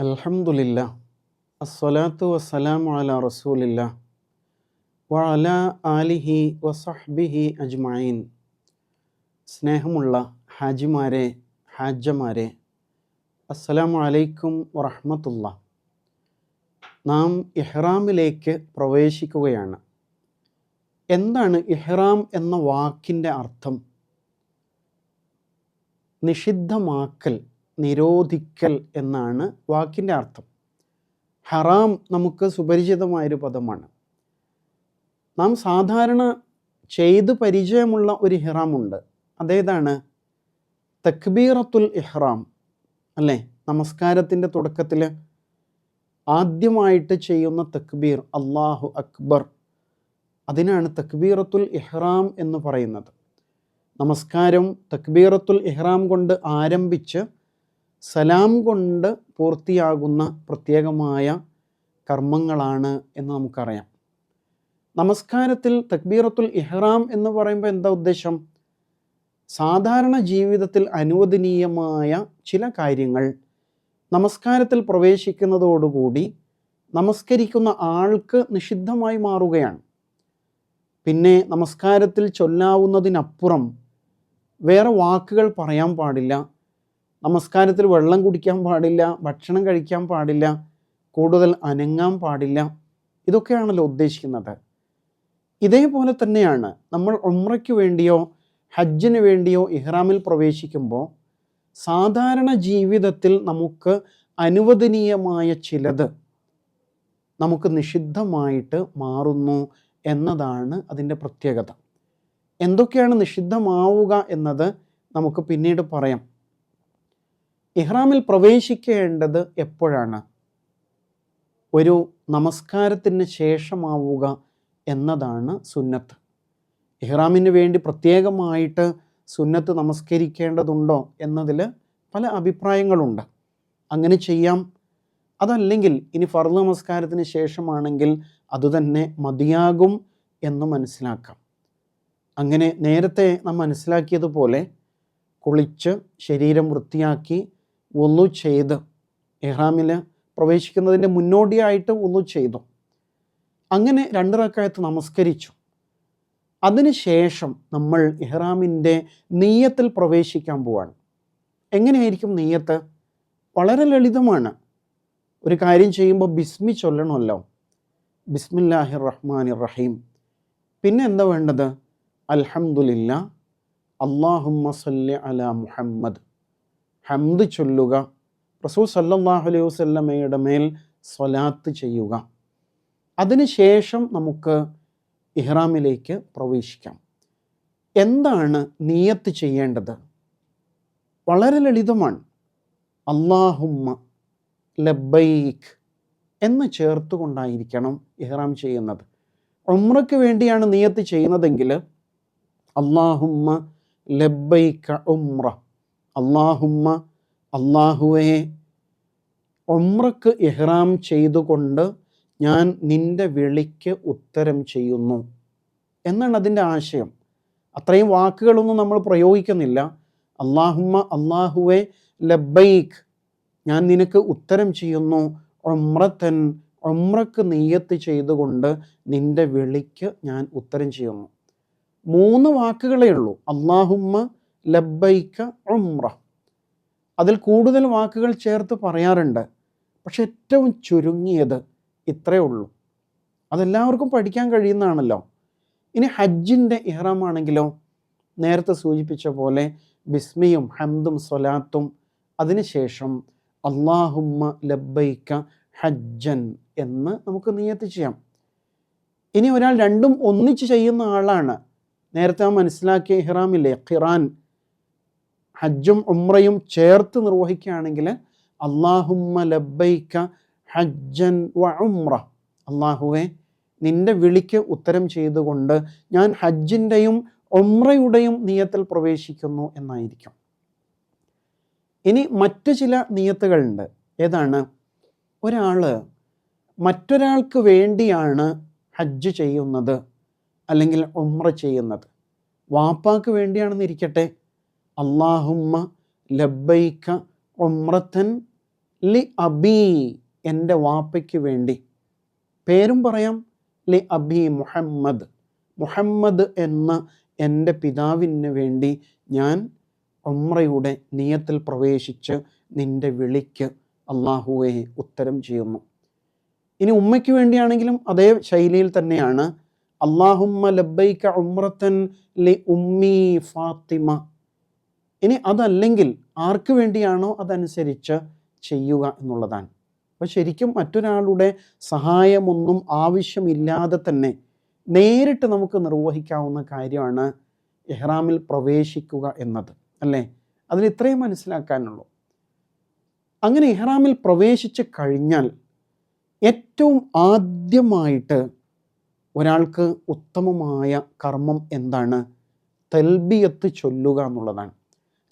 അൽഹംദുലില്ല അസ്സലാത്തു വസ്സലാമു അല റസൂലില്ല വഅല ആലിഹി വസഹ്ബിഹി അജ്മഈൻ. സ്നേഹമുള്ള ഹാജിമാരെ ഹാജമാരെ അസ്സലാമു അലൈക്കും വറഹമത്തുള്ള. നാം ഇഹ്റാമിലേക്ക് പ്രവേശിക്കുകയാണ്. എന്താണ് ഇഹ്റാം എന്ന വാക്കിന്റെ അർത്ഥം? നിഷിദ്ധമാക്കൽ. നിരോധിക്കൽ എന്നാണ് വാക്കിന്റെ അർത്ഥം. ഹറാം നമുക്ക് സുപരിചിതമായൊരു പദമാണ്. നാം സാധാരണ ചെയ്ത് പരിചയമുള്ള ഒരു ഇഹ്റാമുണ്ട്. അതേതാണ്? തക്ബീറത്തുൽ ഇഹ്റാം. അല്ലേ? നമസ്കാരത്തിന്റെ തുടക്കത്തിൽ ആദ്യമായിട്ട് ചെയ്യുന്ന തക്ബീർ അള്ളാഹു അക്ബർ. അതിനാണ് തക്ബീറത്തുൽ ഇഹ്റാം എന്ന് പറയുന്നത്. നമസ്കാരം തക്ബീറത്തുൽ ഇഹ്റാം കൊണ്ട് ആരംഭിച്ച് സലാം കൊണ്ട് പൂർത്തിയാകുന്ന പ്രത്യേകമായ കർമ്മങ്ങളാണ് എന്ന് നമുക്കറിയാം. നമസ്കാരത്തിൽ തക്ബീറത്തുൽ ഇഹ്റാം എന്ന് പറയുമ്പോൾ എന്താ ഉദ്ദേശം? സാധാരണ ജീവിതത്തിൽ അനുവദനീയമായ ചില കാര്യങ്ങൾ നമസ്കാരത്തിൽ പ്രവേശിക്കുന്നതോടുകൂടി നമസ്കരിക്കുന്ന ആൾക്ക് നിഷിദ്ധമായി മാറുകയാണ്. പിന്നെ നമസ്കാരത്തിൽ ചൊല്ലാവുന്നതിനപ്പുറം വേറെ വാക്കുകൾ പറയാൻ പാടില്ല. നമസ്കാരത്തിൽ വെള്ളം കുടിക്കാൻ പാടില്ല ഭക്ഷണം കഴിക്കാൻ പാടില്ല കൂടുതൽ അനങ്ങാൻ പാടില്ല. ഇതൊക്കെയാണല്ലോ ഉദ്ദേശിക്കുന്നത്. ഇതേപോലെ തന്നെയാണ് നമ്മൾ ഉമ്രയ്ക്ക് വേണ്ടിയോ ഹജ്ജിന് വേണ്ടിയോ ഇഹ്റാമിൽ പ്രവേശിക്കുമ്പോൾ സാധാരണ ജീവിതത്തിൽ നമുക്ക് അനുവദനീയമായ ചിലത് നമുക്ക് നിഷിദ്ധമായിട്ട് മാറുന്നു എന്നതാണ് അതിന്റെ പ്രത്യേകത. എന്തൊക്കെയാണ് നിഷിദ്ധമാവുക എന്നത് നമുക്ക് പിന്നീട് പറയാം. ഇഹ്റാമിൽ പ്രവേശിക്കേണ്ടത് എപ്പോഴാണ്? ഒരു നമസ്കാരത്തിന് ശേഷമാവുക എന്നതാണ് സുന്നത്ത്. ഇഹ്റാമിന് വേണ്ടി പ്രത്യേകമായിട്ട് സുന്നത്ത് നമസ്കരിക്കേണ്ടതുണ്ടോ എന്നതിൽ പല അഭിപ്രായങ്ങളുണ്ട്. അങ്ങനെ ചെയ്യാം. അതല്ലെങ്കിൽ ഇനി ഫർദ് നമസ്കാരത്തിന് ശേഷമാണെങ്കിൽ അതുതന്നെ മതിയാകും എന്ന് മനസ്സിലാക്കാം. അങ്ങനെ നേരത്തെ നാം മനസ്സിലാക്കിയതുപോലെ കുളിച്ച് ശരീരം വൃത്തിയാക്കി ഒന്നു ചെയ്ത് ഇഹ്റാമിൽ പ്രവേശിക്കുന്നതിന്റെ മുന്നോടിയായിട്ട് ഒന്നു ചെയ്തു. അങ്ങനെ രണ്ട് റക്കായത്ത് നമസ്കരിച്ചു. അതിനുശേഷം നമ്മൾ ഇഹ്റാമിന്റെ നെയ്യത്തിൽ പ്രവേശിക്കാൻ പോവാണ്. എങ്ങനെയായിരിക്കും നെയ്യത്ത് വളരെ ലളിതമാണ്. ഒരു കാര്യം ചെയ്യുമ്പോൾ ബിസ്മി ചൊല്ലണമല്ലോ. ബിസ്മില്ലാഹിർ റഹ്മാൻ റഹീം പിന്നെ എന്താ വേണ്ടത്? അൽഹംദുലില്ല അള്ളാഹുമ്മ സല്ലി അല മുഹമ്മദ്. ഹംദ് ചൊല്ലുക. റസൂൽ സല്ലല്ലാഹു അലൈഹി വസല്ലമയുടെ മേൽ സ്വലാത്ത് ചെയ്യുക. അതിനുശേഷം നമുക്ക് ഇഹ്റാമിലേക്ക് പ്രവേശിക്കാം. എന്താണ് നീയത്ത് ചെയ്യേണ്ടത്? വളരെ ലളിതമാണ്. അള്ളാഹുമ്മ ലബൈഖ് എന്ന് ചേർത്തുകൊണ്ടായിരിക്കണം ഇഹ്റാം ചെയ്യുന്നത്. ഉമ്രയ്ക്ക് വേണ്ടിയാണ് നീയത്ത് ചെയ്യുന്നതെങ്കിൽ അള്ളാഹുമ്മ ലബൈക്ക ഉമ്ര അള്ളാഹുമ്മ അള്ളാഹുവേ ഒമ്രക്ക് ഇഹ്റാം ചെയ്തുകൊണ്ട് ഞാൻ നിന്റെ വിളിക്ക് ഉത്തരം ചെയ്യുന്നു. എന്നാണ് അതിന്റെ ആശയം. അത്രയും വാക്കുകളൊന്നും നമ്മൾ പ്രയോഗിക്കുന്നില്ല. അള്ളാഹുമ്മ അള്ളാഹുവെ ലബൈക്ക് ഞാൻ നിനക്ക് ഉത്തരം ചെയ്യുന്നു. ഒമ്രത്തൻ ഒമ്രക്ക് നെയ്യത്ത് ചെയ്തുകൊണ്ട് നിന്റെ വിളിക്ക് ഞാൻ ഉത്തരം ചെയ്യുന്നു. മൂന്ന് വാക്കുകളേ ഉള്ളൂ. അള്ളാഹുമ്മ ലബൈക്ക ഉമ്ര അതിൽ കൂടുതൽ വാക്കുകൾ ചേർത്ത് പറയാറുണ്ട്. പക്ഷെ ഏറ്റവും ചുരുങ്ങിയത് ഇത്രയേ ഉള്ളൂ. അതെല്ലാവർക്കും പഠിക്കാൻ കഴിയുന്നതാണല്ലോ. ഇനി ഹജ്ജിന്റെ ഇഹ്റാമാണെങ്കിലോ? നേരത്തെ സൂചിപ്പിച്ച പോലെ ബിസ്മിയും ഹംദും സൊലാത്തും അതിനുശേഷം അള്ളാഹുമ്മ ലബൈക്ക ഹജ്ജൻ എന്ന് നമുക്ക് നിയത്ത് ചെയ്യാം. ഇനി ഒരാൾ രണ്ടും ഒന്നിച്ച് ചെയ്യുന്ന ആളാണ്. നേരത്തെ മനസ്സിലാക്കിയ ഇഹ്റാമില്ലേ? ഖിറാൻ. ഹജ്ജും ഉമ്രയും ചേർത്ത് നിർവഹിക്കുകയാണെങ്കിൽ അള്ളാഹുമ്മ ലബൈക്ക ഹജ്ജൻ വ ഉമ്ര അള്ളാഹുവെ നിന്റെ വിളിക്ക് ഉത്തരം ചെയ്തുകൊണ്ട് ഞാൻ ഹജ്ജിന്റെയും ഒമ്രയുടെയും നിയത്തിൽ പ്രവേശിക്കുന്നു എന്നായിരിക്കും. ഇനി മറ്റു ചില നിയത്തുകളുണ്ട്. ഏതാണ്? ഒരാൾ മറ്റൊരാൾക്ക് വേണ്ടിയാണ് ഹജ്ജ് ചെയ്യുന്നത് അല്ലെങ്കിൽ ഉമ്ര ചെയ്യുന്നത്. വാപ്പാക്ക് വേണ്ടിയാണെന്നിരിക്കട്ടെ. അള്ളാഹുമ്മ ലബൈക്ക ഉമ്രത്തൻ ലി അബി. എന്റെ വാപ്പയ്ക്ക് വേണ്ടി. പേരും പറയാം ലി അബി മുഹമ്മദ്. മുഹമ്മദ് എന്ന എന്റെ പിതാവിന് വേണ്ടി ഞാൻ ഉമ്രയുടെ നിയത്തിൽ പ്രവേശിച്ച് നിന്റെ വിളിക്ക് അള്ളാഹുവെ ഉത്തരം ചെയ്യുന്നു. ഇനി ഉമ്മയ്ക്ക് വേണ്ടിയാണെങ്കിലും അതേ ശൈലിയിൽ തന്നെയാണ് അള്ളാഹുമ്മ ലബൈക്ക ഉമ്രത്തൻ ലി ഉമ്മി ഫാത്തിമ ഇനി അതല്ലെങ്കിൽ ആർക്ക് വേണ്ടിയാണോ അതനുസരിച്ച് ചെയ്യുക എന്നുള്ളതാണ്. അപ്പോൾ ശരിക്കും മറ്റൊരാളുടെ സഹായമൊന്നും ആവശ്യമില്ലാതെ തന്നെ നേരിട്ട് നമുക്ക് നിർവഹിക്കാവുന്ന കാര്യമാണ് എഹ്റാമിൽ പ്രവേശിക്കുക എന്നത് അല്ലേ? അതിന് ഇത്രയും മനസ്സിലാക്കാനുള്ളൂ. അങ്ങനെ ഇഹ്റാമിൽ പ്രവേശിച്ച് കഴിഞ്ഞാൽ ഏറ്റവും ആദ്യമായിട്ട് ഒരാൾക്ക് ഉത്തമമായ കർമ്മം എന്താണ്? തൽബിയത്ത് ചൊല്ലുക എന്നുള്ളതാണ്.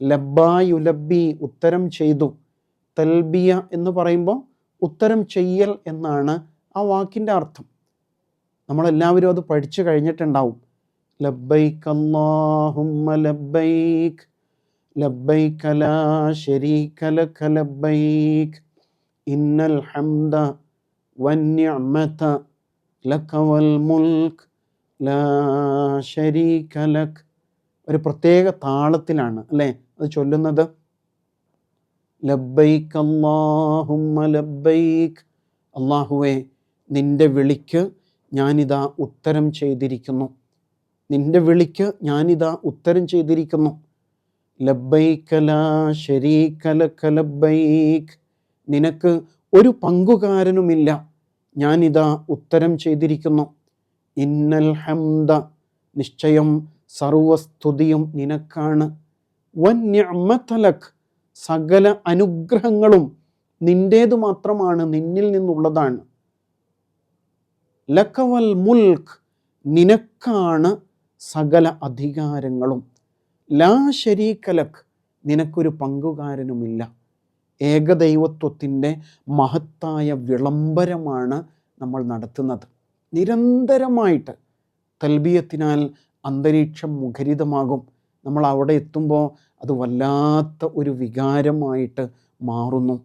ലബ്ബായുലബി ഉത്തരം ചെയ്തു. തൽബിയ എന്ന് പറയുമ്പോൾ ഉത്തരം ചെയ്യൽ എന്നാണ് ആ വാക്കിന്റെ അർത്ഥം. നമ്മളെല്ലാവരും അത് പഠിച്ചു കഴിഞ്ഞിട്ടുണ്ടാവും. ലബ്ബൈക്ക് അല്ലാഹുമ്മ ലബ്ബൈക്ക് ലബ്ബൈക്ക് ലാ ശരീക ലക ലബ്ബൈക്ക് ഇന്നൽ ഹംദ വന്നിഅമത ലക വൽ മുൽക്ക് ലാ ശരീക ലക്. ഒരു പ്രത്യേക താളത്തിലാണ് അല്ലേ? അത് ചൊല്ലുന്നത്. ലബ്ബൈക്ക് അല്ലാഹുമ്മ ലബ്ബൈക്ക് അള്ളാഹുവെ വിളിക്ക് ഞാനിതാ ഉത്തരം ചെയ്തിരിക്കുന്നു. നിന്റെ വിളിക്ക് ഞാനിതാ ഉത്തരം ചെയ്തിരിക്കുന്നു. ലബ്ബൈക്കല നിനക്ക് ഒരു പങ്കുകാരനുമില്ല. ഞാനിതാ ഉത്തരം ചെയ്തിരിക്കുന്നു. ഇന്നൽ ഹംദ നിശ്ചയം സർവസ്തുതിയും നിനക്കാണ്. വന്യമത്തലക് സകല അനുഗ്രഹങ്ങളും നിന്റേതു മാത്രമാണ് നിന്നിൽ നിന്നുള്ളതാണ്. ലക്കവൽ മുൽക്ക് നിനക്കാണ് സകല അധികാരങ്ങളും. ലാ ശരീക്കലക് നിനക്കൊരു പങ്കുകാരനുമില്ല. ഏകദൈവത്വത്തിന്റെ മഹത്തായ വിളംബരമാണ് നമ്മൾ നടത്തുന്നത്. നിരന്തരമായിട്ട് തൽബീയത്തിനാൽ അന്തരീക്ഷം മുഖരിതമാകും. നമ്മൾ അവിടെ എത്തുമ്പോൾ അത് വല്ലാത്ത ഒരു വികാരമായിട്ട് മാറുന്നു.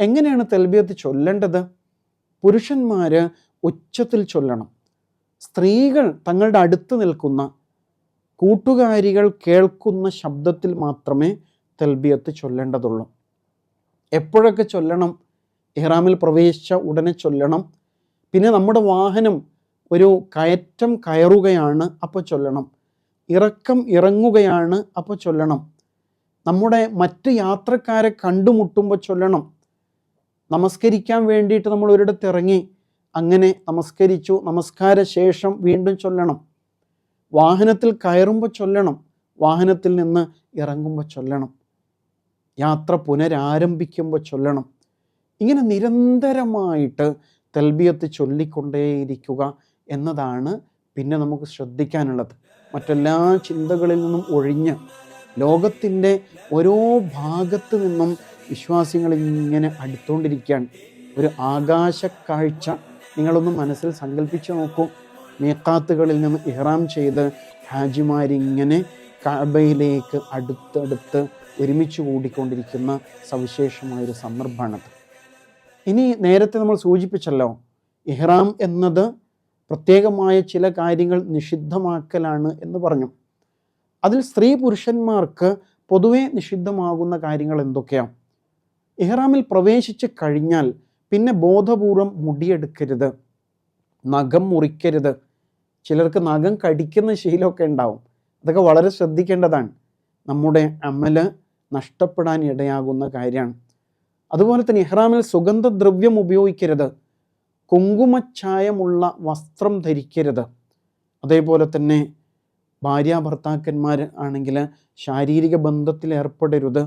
എങ്ങനെയാണ് തെൽബിയത്ത് ചൊല്ലേണ്ടത്? പുരുഷന്മാർ ഉച്ചത്തിൽ ചൊല്ലണം. സ്ത്രീകൾ തങ്ങളുടെ അടുത്ത് നിൽക്കുന്ന കൂട്ടുകാരികൾ കേൾക്കുന്ന ശബ്ദത്തിൽ മാത്രമേ തെൽബിയത്ത് ചൊല്ലേണ്ടതുള്ളൂ. എപ്പോഴൊക്കെ ചൊല്ലണം? ഇഹ്റാമിൽ പ്രവേശിച്ച ഉടനെ ചൊല്ലണം. പിന്നെ നമ്മുടെ വാഹനം ഒരു കയറ്റം കയറുകയാണ് അപ്പോൾ ചൊല്ലണം. ഇറക്കം ഇറങ്ങുകയാണ് അപ്പോൾ ചൊല്ലണം. നമ്മുടെ മറ്റ് യാത്രക്കാരെ കണ്ടുമുട്ടുമ്പോൾ ചൊല്ലണം. നമസ്കരിക്കാൻ വേണ്ടിയിട്ട് നമ്മൾ ഒരിടത്ത് ഇറങ്ങി അങ്ങനെ നമസ്കരിച്ചു. നമസ്കാര ശേഷം വീണ്ടും ചൊല്ലണം. വാഹനത്തിൽ കയറുമ്പോൾ ചൊല്ലണം. വാഹനത്തിൽ നിന്ന് ഇറങ്ങുമ്പോൾ ചൊല്ലണം. യാത്ര പുനരാരംഭിക്കുമ്പോൾ ചൊല്ലണം. ഇങ്ങനെ നിരന്തരമായിട്ട് തൽബിയത്ത് ചൊല്ലിക്കൊണ്ടേയിരിക്കുക എന്നതാണ് പിന്നെ നമുക്ക് ശ്രദ്ധിക്കാനുള്ളത്. മറ്റെല്ലാ ചിന്തകളിൽ നിന്നും ഒഴിഞ്ഞ് ലോകത്തിന്റെ ഓരോ ഭാഗത്തു നിന്നും വിശ്വാസികൾ ഇങ്ങനെ അടുത്തുകൊണ്ടിരിക്കുകയാണ്. ഒരു ആകാശ കാഴ്ച നിങ്ങളൊന്ന് മനസ്സിൽ സങ്കല്പിച്ച് നോക്കൂ. മീക്കാത്തുകളിൽ നിന്ന് ഇഹ്റാം ചെയ്ത് ഹാജിമാരിങ്ങനെ കഅബയിലേക്ക് അടുത്തടുത്ത് ഒരുമിച്ച് കൂടിക്കൊണ്ടിരിക്കുന്ന സവിശേഷമായൊരു സന്ദർഭമാണത്. ഇനി നേരത്തെ നമ്മൾ സൂചിപ്പിച്ചല്ലോ ഇഹ്റാം എന്നത് പ്രത്യേകമായ ചില കാര്യങ്ങൾ നിഷിദ്ധമാക്കലാണ് എന്ന് പറഞ്ഞു. അതിൽ സ്ത്രീ പുരുഷന്മാർക്ക് പൊതുവെ നിഷിദ്ധമാകുന്ന കാര്യങ്ങൾ എന്തൊക്കെയാണ് ഇഹ്റാമിൽ പ്രവേശിച്ച് കഴിഞ്ഞാൽ പിന്നെ ബോധപൂർവം മുടിയെടുക്കരുത്. നഖം മുറിക്കരുത്. ചിലർക്ക് നഖം കടിക്കുന്ന ശീലമൊക്കെ ഉണ്ടാവും. അതൊക്കെ വളരെ ശ്രദ്ധിക്കേണ്ടതാണ്. നമ്മുടെ അമൽ നഷ്ടപ്പെടാൻ ഇടയാകുന്ന കാര്യമാണ്. അതുപോലെ തന്നെ ഇഹ്റാമിൽ സുഗന്ധദ്രവ്യം ഉപയോഗിക്കരുത്. കുങ്കുമച്ചായമുള്ള വസ്ത്രം ധരിക്കരുത്. അതേപോലെ തന്നെ ഭാര്യ ഭർത്താക്കന്മാർ ആണെങ്കിൽ ശാരീരിക ബന്ധത്തിൽ ഏർപ്പെടരുത്.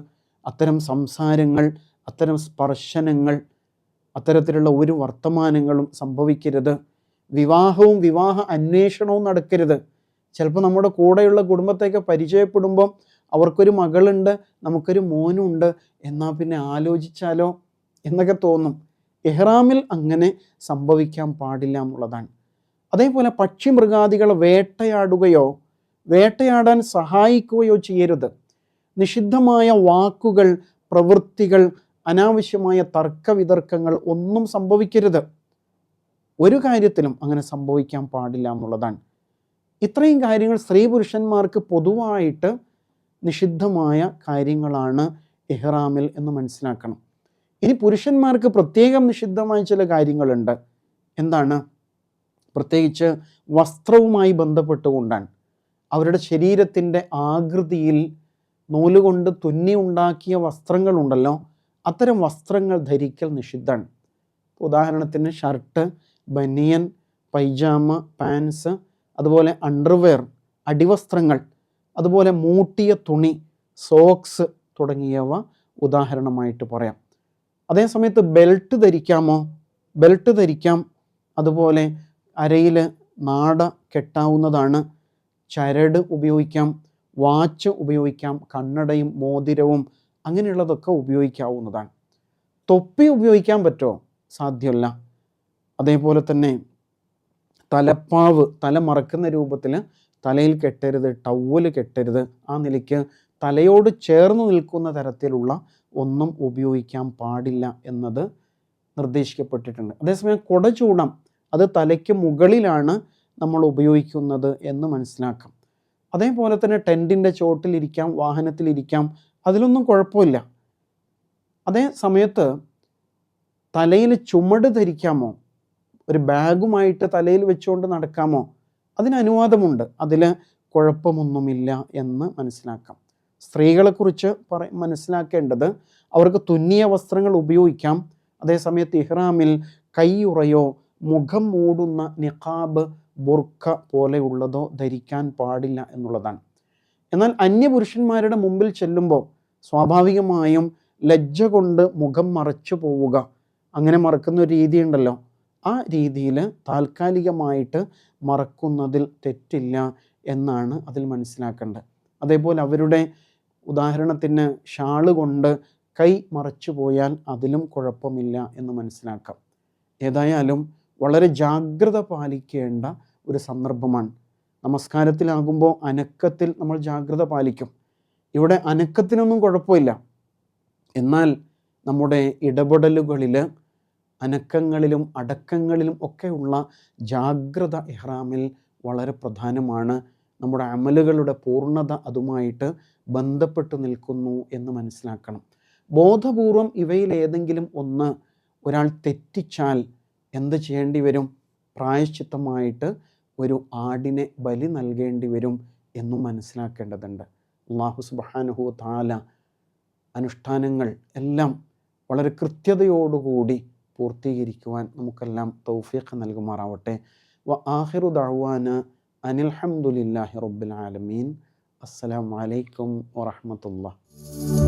അത്തരം സംസാരങ്ങൾ അത്തരം സ്പർശനങ്ങൾ അത്തരത്തിലുള്ള ഒരു വർത്തമാനങ്ങളും സംഭവിക്കരുത്. വിവാഹവും വിവാഹ അന്വേഷണവും നടക്കരുത്. ചിലപ്പോൾ നമ്മുടെ കൂടെയുള്ള കുടുംബത്തെയൊക്കെ പരിചയപ്പെടുമ്പം അവർക്കൊരു മകളുണ്ട് നമുക്കൊരു മോനുണ്ട് എന്നാൽ പിന്നെ ആലോചിച്ചാലോ എന്നൊക്കെ തോന്നും. എഹ്റാമിൽ അങ്ങനെ സംഭവിക്കാൻ പാടില്ല എന്നുള്ളതാണ്. അതേപോലെ പക്ഷി മൃഗാദികളെ വേട്ടയാടുകയോ വേട്ടയാടാൻ സഹായിക്കുകയോ ചെയ്യരുത്. നിഷിദ്ധമായ വാക്കുകൾ പ്രവൃത്തികൾ അനാവശ്യമായ തർക്കവിതർക്കങ്ങൾ ഒന്നും സംഭവിക്കരുത്. ഒരു കാര്യത്തിലും അങ്ങനെ സംഭവിക്കാൻ പാടില്ല എന്നുള്ളതാണ്. ഇത്രയും കാര്യങ്ങൾ സ്ത്രീ പുരുഷന്മാർക്ക് പൊതുവായിട്ട് നിഷിദ്ധമായ കാര്യങ്ങളാണ് ഇഹ്റാമിൽ എന്ന് മനസ്സിലാക്കണം. ഇനി പുരുഷന്മാർക്ക് പ്രത്യേകം നിഷിദ്ധമായ ചില കാര്യങ്ങളുണ്ട്. എന്താണ്? പ്രത്യേകിച്ച് വസ്ത്രവുമായി ബന്ധപ്പെട്ടുകൊണ്ടാണ്. അവരുടെ ശരീരത്തിന്റെ ആകൃതിയിൽ നൂലുകൊണ്ട് തുന്നി ഉണ്ടാക്കിയ വസ്ത്രങ്ങളുണ്ടല്ലോ. അത്തരം വസ്ത്രങ്ങൾ ധരിക്കൽ നിഷിദ്ധമാണ്. ഉദാഹരണത്തിന് ഷർട്ട് ബനിയൻ പൈജാമ പാൻസ് അതുപോലെ അണ്ടർവെയർ അടിവസ്ത്രങ്ങൾ അതുപോലെ മൂട്ടിയ തുണി സോക്സ് തുടങ്ങിയവ ഉദാഹരണമായിട്ട് പറയാം. അതേസമയത്ത് ബെൽറ്റ് ധരിക്കാമോ? ബെൽറ്റ് ധരിക്കാം. അതുപോലെ അരയിൽ നാട കെട്ടാവുന്നതാണ്. ചരട് ഉപയോഗിക്കാം വാച്ച് ഉപയോഗിക്കാം കണ്ണടയും മോതിരവും അങ്ങനെയുള്ളതൊക്കെ ഉപയോഗിക്കാവുന്നതാണ്. തൊപ്പി ഉപയോഗിക്കാൻ പറ്റുമോ സാധ്യമല്ല. അതേപോലെ തന്നെ തലപ്പാവ് തല മറക്കുന്ന രൂപത്തിൽ തലയിൽ കെട്ടരുത് ടവൽ കെട്ടരുത് ആ നിലയ്ക്ക് തലയോട് ചേർന്ന് നിൽക്കുന്ന തരത്തിലുള്ള ഒന്നും ഉപയോഗിക്കാൻ പാടില്ല എന്നത് നിർദ്ദേശിക്കപ്പെട്ടിട്ടുണ്ട്. അതേസമയം കുട ചൂടാം അത് തലയ്ക്ക് മുകളിലാണ് നമ്മൾ ഉപയോഗിക്കുന്നത് എന്ന് മനസ്സിലാക്കാം. അതേപോലെ തന്നെ ടെന്റിന്റെ ചോട്ടിലിരിക്കാം വാഹനത്തിലിരിക്കാം അതിലൊന്നും കുഴപ്പമില്ല. അതേ സമയത്ത് തലയിൽ ചുമട് ധരിക്കാമോ? ഒരു ബാഗുമായിട്ട് തലയിൽ വെച്ചുകൊണ്ട് നടക്കാമോ? അതിന് അനുവാദമുണ്ട്. അതിൽ കുഴപ്പമൊന്നുമില്ല എന്ന് മനസ്സിലാക്കാം. സ്ത്രീകളെക്കുറിച്ച് പറ മനസ്സിലാക്കേണ്ടത് അവർക്ക് തുന്നിയ വസ്ത്രങ്ങൾ ഉപയോഗിക്കാം. അതേസമയത്ത് ഇഹ്റാമിൽ കൈയുറയോ മുഖം മൂടുന്ന നിഖാബ് ബുർക്ക പോലെയുള്ളതോ ധരിക്കാൻ പാടില്ല എന്നുള്ളതാണ്. എന്നാൽ അന്യപുരുഷന്മാരുടെ മുമ്പിൽ ചെല്ലുമ്പോൾ സ്വാഭാവികമായും ലജ്ജ കൊണ്ട് മുഖം മറച്ചു പോവുക അങ്ങനെ മറക്കുന്ന ഒരു രീതിയുണ്ടല്ലോ. ആ രീതിയിൽ താൽക്കാലികമായിട്ട് മറക്കുന്നതിൽ തെറ്റില്ല എന്നാണ് അതിൽ മനസ്സിലാക്കേണ്ടത്. അതേപോലെ അവരുടെ ഉദാഹരണത്തിന് ഷാൾ കൊണ്ട് കൈ മറച്ചു പോയാൽ അതിലും കുഴപ്പമില്ല എന്ന് മനസ്സിലാക്കാം. ഏതായാലും വളരെ ജാഗ്രത പാലിക്കേണ്ട ഒരു സന്ദർഭമാണ്. നമസ്കാരത്തിലാകുമ്പോൾ അനക്കത്തിൽ നമ്മൾ ജാഗ്രത പാലിക്കും. ഇവിടെ അനക്കത്തിനൊന്നും കുഴപ്പമില്ല. എന്നാൽ നമ്മുടെ ഇടപെടലുകളിൽ അനക്കങ്ങളിലും അടക്കങ്ങളിലും ഒക്കെയുള്ള ജാഗ്രത ഇഹ്റാമിൽ വളരെ പ്രധാനമാണ്. നമ്മുടെ അമലുകളുടെ പൂർണത അതുമായിട്ട് ബന്ധപ്പെട്ട് നിൽക്കുന്നു എന്ന് മനസ്സിലാക്കണം. ബോധപൂർവം ഇവയിൽ ഏതെങ്കിലും ഒന്ന് ഒരാൾ തെറ്റിച്ചാൽ എന്ത് ചെയ്യേണ്ടി വരും? പ്രായശ്ചിത്തമായിട്ട് ഒരു ആടിനെ ബലി നൽകേണ്ടി വരും എന്നും മനസ്സിലാക്കേണ്ടതുണ്ട്. അള്ളാഹു സുബാനുഹു താല അനുഷ്ഠാനങ്ങൾ എല്ലാം വളരെ കൃത്യതയോടുകൂടി പൂർത്തീകരിക്കുവാൻ നമുക്കെല്ലാം തൗഫീഖ് നൽകുമാറാവട്ടെ. വ ആഹിറു ദഅ്വാന അനിൽഹമുല്ലാഹി റബ്ബിൽ ആലമീൻ. അസ്സലാമു അലൈക്കും വറഹ്മത്തുള്ളാഹി.